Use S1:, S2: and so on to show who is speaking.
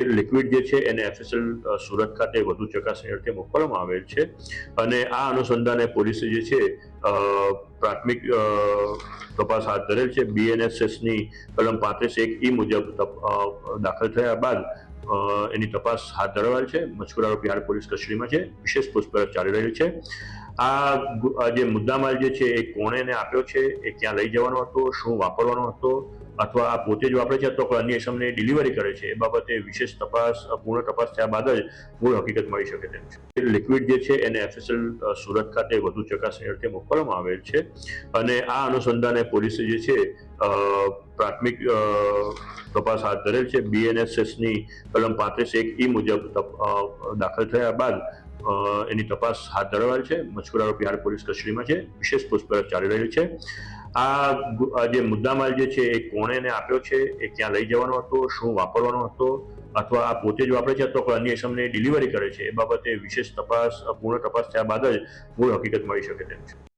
S1: Liquid જે છે, એને એફએસએલ સુરત ખાતે વધુ ચકાસણી અર્થે મોકલવામાં આવેલ છે. અને આ અનુસંધાને પોલીસે જે છે પ્રાથમિક તપાસ હાથ ધરેલ છે. બીએનએસએસની કલમ પાંત્રીસ એક ઈ મુજબ દાખલ થયા બાદ એની તપાસ હાથ ધરવાયેલ છે. મજકૂર આરોપી પોલીસ કસ્ટડીમાં છે. વિશેષ પૂછપરછ ચાલી રહી છે. આ જે મુદ્દામાલ જે છે એ કોણે એને આપ્યો છે? એ ક્યાં લઈ જવાનો હતો? શું વાપરવાનો હતો? અથવા આ પોતે જ વાપરે છે અથવા કોઈ અન્ય એસમને ડિલિવરી કરે છે? એ બાબતે વિશેષ તપાસ પૂર્ણ તપાસ થયા બાદ જ મૂળ હકીકત મળી શકે તેમ છે. લિક્વિડ જે છે એને એફએસએલ સુરત ખાતે વધુ ચકાસણી અર્થે મોકલવામાં આવેલ છે. અને આ અનુસંધાને પોલીસે જે છે પ્રાથમિક તપાસ હાથ ધરેલ છે. બીએનએસએસની કલમ પાંત્રીસ એક ઈ મુજબ દાખલ થયા બાદ એની તપાસ હાથ ધરાવેલ છે. મજકૂર આરોપી પોલીસ કસ્ટડીમાં છે. વિશેષ પૂછપરછ ચાલી રહી છે. આ જે મુદ્દામાલ જે છે એ કોણે એને આપ્યો છે? એ ક્યાં લઈ જવાનો હતો? શું વાપરવાનો હતો? અથવા આ પોતે જ વાપરે છે? અથવા કોઈ અન્ય સમયે ડિલિવરી કરે છે? એ બાબતે વિશેષ તપાસ પૂર્ણ તપાસ થયા બાદ જ મૂળ હકીકત મળી શકે તેમ છે.